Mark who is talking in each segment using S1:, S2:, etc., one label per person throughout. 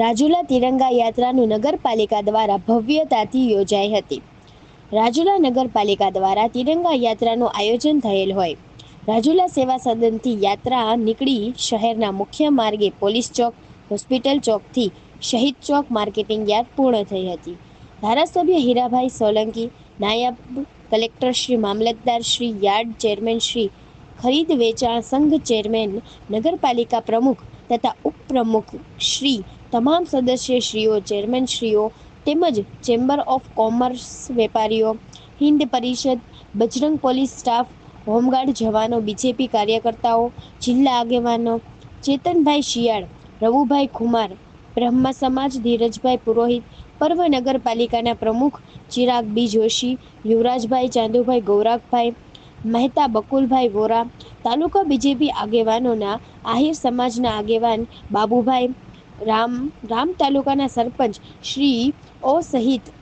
S1: રાજુલા તિરંગા યાત્રાનું નગરપાલિકા દ્વારા ભવ્યતાથી યોજાઈ હતી. રાજુલા નગરપાલિકા દ્વારા તિરંગા યાત્રાનું આયોજન થયેલ હોય. રાજુલા સેવા સદનથી યાત્રા નીકળી શહેરના મુખ્ય માર્ગે પોલીસ ચોક, હોસ્પિટલ ચોકથી શહીદ ચોક માર્કેટિંગ યાર્ડ પૂર્ણ થઈ હતી. ધારાસભ્ય હીરાભાઈ સોલંકી, નાયબ કલેક્ટર શ્રી મામલતદાર શ્રી યાર્ડ ચેરમેન શ્રી ખરીદ વેચાણ સંઘ ચેરમેન, નગરપાલિકા પ્રમુખ તથા ઉપપ્રમુખ શ્રી, તમામ સદસ્યશ્રીઓ ચેરમેનશ્રીઓ તેમજ ચેમ્બર ઓફ કોમર્સ વેપારીઓ, Hind Parishad, Bajrang police staff home guard જવાનો બીજેપી કાર્યકર્તાઓ, જિલ્લા આગેવાનો, ચેતનભાઈ શિયાળ, રવુભાઈ ખુમાર, બ્રહ્મ સમાજ ધીરજભાઈ પુરોહિત, પર્વ નગરપાલિકાના પ્રમુખ ચિરાગ બી જોશી, યુવરાજભાઈ ચાંદુભાઈ ગૌરાગભાઈ મહેતા બકુલભાઈ વોરા, તાલુકા બીજેપી આગેવાનોના, આહિર સમાજના આગેવાન બાબુભાઈ, રામ રામ તાલુકાના સરપંચ શ્રી ઓ સહિત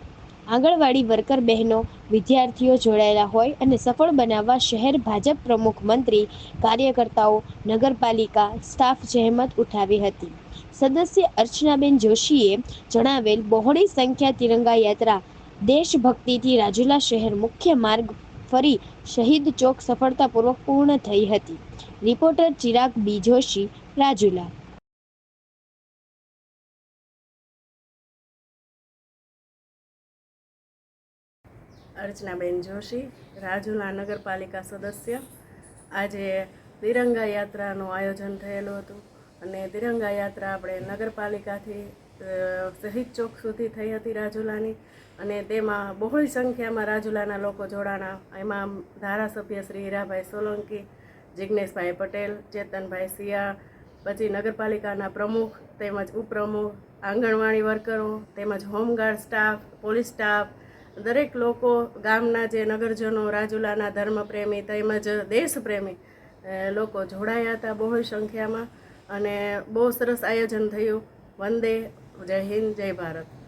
S1: આંગણવાડી વર્કર બહેનો, વિદ્યાર્થીઓ જોડાયેલા હોય અને સફળ બનાવવા શહેર ભાજપ પ્રમુખ મંત્રી, કાર્યકર્તાઓ, નગરપાલિકા સ્ટાફ જહેમત ઉઠાવી હતી. સદસ્ય અર્ચનાબેન જોશીએ જણાવેલ બહોળી સંખ્યા તિરંગા યાત્રા દેશભક્તિથી રાજુલા શહેર મુખ્ય માર્ગ ફરી શહીદ ચોક સફળતાપૂર્વક પૂર્ણ થઈ હતી. Reporter Chirag B Joshi, Rajula.
S2: અર્ચનાબેન Joshi, Rajula નગરપાલિકા સદસ્ય. આજે તિરંગા યાત્રાનું આયોજન થયેલું હતું અને તિરંગા યાત્રા આપણે નગરપાલિકાથી શહીદ ચોક સુધી થઈ હતી રાજુલાની અને તેમાં બહોળી સંખ્યામાં રાજુલાના લોકો જોડાણા. એમાં ધારાસભ્ય શ્રી હીરાભાઈ સોલંકી જિજ્ઞેશભાઈ પટેલ, ચેતનભાઈ સિયા પછી નગરપાલિકાના પ્રમુખ તેમજ ઉપપ્રમુખ, આંગણવાડી વર્કરો, તેમજ હોમગાર્ડ સ્ટાફ, પોલીસ સ્ટાફ, દરેક લોકો ગામના જે નગરજનો, રાજુલાના ધર્મપ્રેમી તેમજ દેશપ્રેમી લોકો જોડાયા હતા બહુ સંખ્યામાં અને બહુ સરસ આયોજન થયું. વંદે જય હિન્દ જય ભારત.